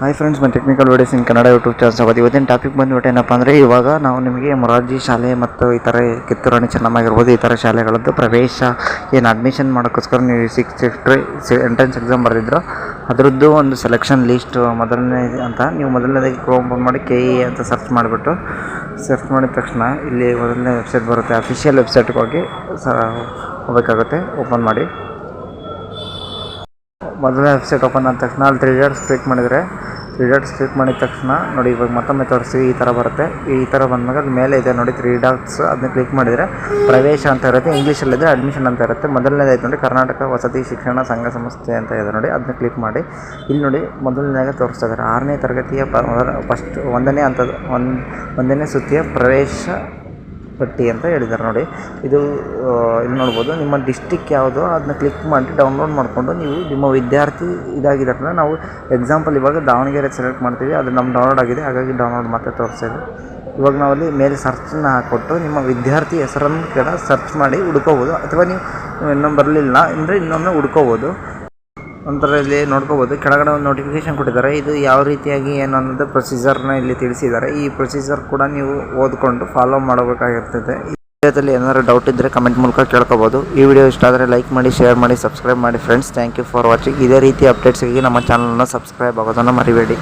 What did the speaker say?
Hi friends ಮತ್ತು technical videos in Kannada YouTube channel ಸ್ವಾಗತ ಇವತ್ತಿನ ಟಾಪಿಕ್ ಬಂದ್ಬಿಟ್ಟು ಏನಪ್ಪ ಅಂದರೆ ಇವಾಗ ನಾವು ನಿಮಗೆ ಮೊರಾರ್ಜಿ ಶಾಲೆ ಮತ್ತು ಈ ಥರ ಕಿತ್ತೂರು ರಾಣಿ ಚೆನ್ನಮ್ಮ ಆಗಿರ್ಬೋದು ಈ ಥರ ಶಾಲೆಗಳದ್ದು ಪ್ರವೇಶ, ಏನು ಅಡ್ಮಿಷನ್ ಮಾಡೋಕ್ಕೋಸ್ಕರ ನೀವು ಸಿಕ್ಸ್ ಎಂಟ್ರೆನ್ಸ್ ಎಕ್ಸಾಮ್ ಬರೆದಿದ್ರು ಅದರದ್ದು ಒಂದು ಸೆಲೆಕ್ಷನ್ ಲೀಸ್ಟು ಮೊದಲನೇ ಅಂತ ನೀವು ಮೊದಲನೇದಾಗಿ ಓಪನ್ ಮಾಡಿ ಕೆ ಇ ಅಂತ ಸರ್ಚ್ ಮಾಡಿಬಿಟ್ಟು ಸರ್ಚ್ ಮಾಡಿದ ತಕ್ಷಣ ಇಲ್ಲಿ ಮೊದಲನೇ ವೆಬ್ಸೈಟ್ ಬರುತ್ತೆ. ಅಫಿಷಿಯಲ್ ವೆಬ್ಸೈಟ್ಗೆ ಹೋಗಿ ಸ ಹೋಗಬೇಕಾಗುತ್ತೆ. ಓಪನ್ ಮಾಡಿ. ಮೊದಲನೇ ವೆಬ್ಸೈಟ್ ಓಪನ್ ಆದ ತಕ್ಷಣ ಅಲ್ಲಿ ತ್ರೀ ಡಾಟ್ಸ್ ಕ್ಲಿಕ್ ಮಾಡಿದರೆ ತ್ರೀ ಡಾಟ್ಸ್ ಕ್ಲಿಕ್ ಮಾಡಿದ ತಕ್ಷಣ ನೋಡಿ ಇವಾಗ ಮತ್ತೊಮ್ಮೆ ತೋರಿಸಿ ಈ ಥರ ಬರುತ್ತೆ. ಈ ಥರ ಬಂದಾಗ ಅದು ಮೇಲೆ ಇದೆ ನೋಡಿ ತ್ರೀ ಡಾಟ್ಸ್ ಅದನ್ನ ಕ್ಲಿಕ್ ಮಾಡಿದರೆ ಪ್ರವೇಶ ಅಂತ ಇರುತ್ತೆ ಇಂಗ್ಲೀಷಲ್ಲಿದ್ದರೆ ಅಡ್ಮಿಷನ್ ಅಂತ ಇರುತ್ತೆ. ಮೊದಲನೇದಾಯ್ತು ನೋಡಿ ಕರ್ನಾಟಕ ವಸತಿ ಶಿಕ್ಷಣ ಸಂಘ ಸಂಸ್ಥೆ ಅಂತ ಇದೆ ನೋಡಿ, ಅದನ್ನ ಕ್ಲಿಕ್ ಮಾಡಿ. ಇಲ್ಲಿ ನೋಡಿ ಮೊದಲನೇದಾಗೆ ತೋರಿಸ್ತಾ ಇದ್ದಾರೆ ಆರನೇ ತರಗತಿಯ ಫಸ್ಟ್ ಒಂದನೇ ಹಂತದ ಒಂದು ಒಂದನೇ ಸುತ್ತಿಯ ಪ್ರವೇಶ ಪಟ್ಟಿ ಅಂತ ಹೇಳಿದ್ದಾರೆ ನೋಡಿ. ಇದು ಇಲ್ಲಿ ನೋಡ್ಬೋದು. ನಿಮ್ಮ ಡಿಸ್ಟಿಕ್ ಯಾವುದು ಅದನ್ನ ಕ್ಲಿಕ್ ಮಾಡಿ ಡೌನ್ಲೋಡ್ ಮಾಡಿಕೊಂಡು ನೀವು ನಿಮ್ಮ ವಿದ್ಯಾರ್ಥಿ ಇದಾಗಿದ್ರೆ ನಾವು ಎಕ್ಸಾಂಪಲ್ ಇವಾಗ ದಾವಣಗೆರೆ ಸೆಲೆಕ್ಟ್ ಮಾಡ್ತೀವಿ. ಅದು ನಮ್ಮ ಡೌನ್ಲೋಡ್ ಆಗಿದೆ. ಹಾಗಾಗಿ ಡೌನ್ಲೋಡ್ ಮತ್ತೆ ತೋರಿಸಿದೆ ಇವಾಗ ಇವಾಗ ನಾವಲ್ಲಿ ಮೇಲೆ ಸರ್ಚನ್ನ ಹಾಕ್ಕೊಟ್ಟು ನಿಮ್ಮ ವಿದ್ಯಾರ್ಥಿ ಹೆಸರನ್ನು ಕೂಡ ಸರ್ಚ್ ಮಾಡಿ ಹುಡ್ಕೋಬೋದು. ಅಥವಾ ನೀವು ಇನ್ನೊಂದು ಬರಲಿಲ್ಲ ಅಂದರೆ ಇನ್ನೊಮ್ಮೆ ಹುಡ್ಕೋಬೋದು. ನಂತರ ಇಲ್ಲಿ ನೋಡ್ಕೋಬಹುದು ಕೆಳಗಡೆ ಒಂದು ನೋಟಿಫಿಕೇಶನ್ ಕೊಟ್ಟಿದ್ದಾರೆ. ಇದು ಯಾವ ರೀತಿಯಾಗಿ, ಏನು ಅನ್ನೋದು ಪ್ರೊಸೀಜರ್ನ ಇಲ್ಲಿ ತಿಳಿಸಿದ್ದಾರೆ. ಈ ಪ್ರೊಸೀಜರ್ ಕೂಡ ನೀವು ಓದ್ಕೊಂಡು ಫಾಲೋ ಮಾಡಬೇಕಾಗಿರ್ತದೆ. ಈ ವಿಡಿಯೋದಲ್ಲಿ ಏನಾದರೂ ಡೌಟ್ ಇದ್ದರೆ ಕಮೆಂಟ್ ಮೂಲಕ ಕೇಳ್ಕೋಬೋದು. ಈ ವಿಡಿಯೋ ಇಷ್ಟ ಆದರೆ ಲೈಕ್ ಮಾಡಿ ಶೇರ್ ಮಾಡಿ ಸಬ್ಸ್ಕ್ರೈಬ್ ಮಾಡಿ friends thank you for watching ಇದೇ ರೀತಿ ಅಪ್ಡೇಟ್ಸ್ಗಾಗಿ ನಮ್ಮ ಚಾನಲ್ನ ಸಬ್ಸ್ಕ್ರೈಬ್ ಆಗೋದನ್ನು ಮರಿಬೇಡಿ.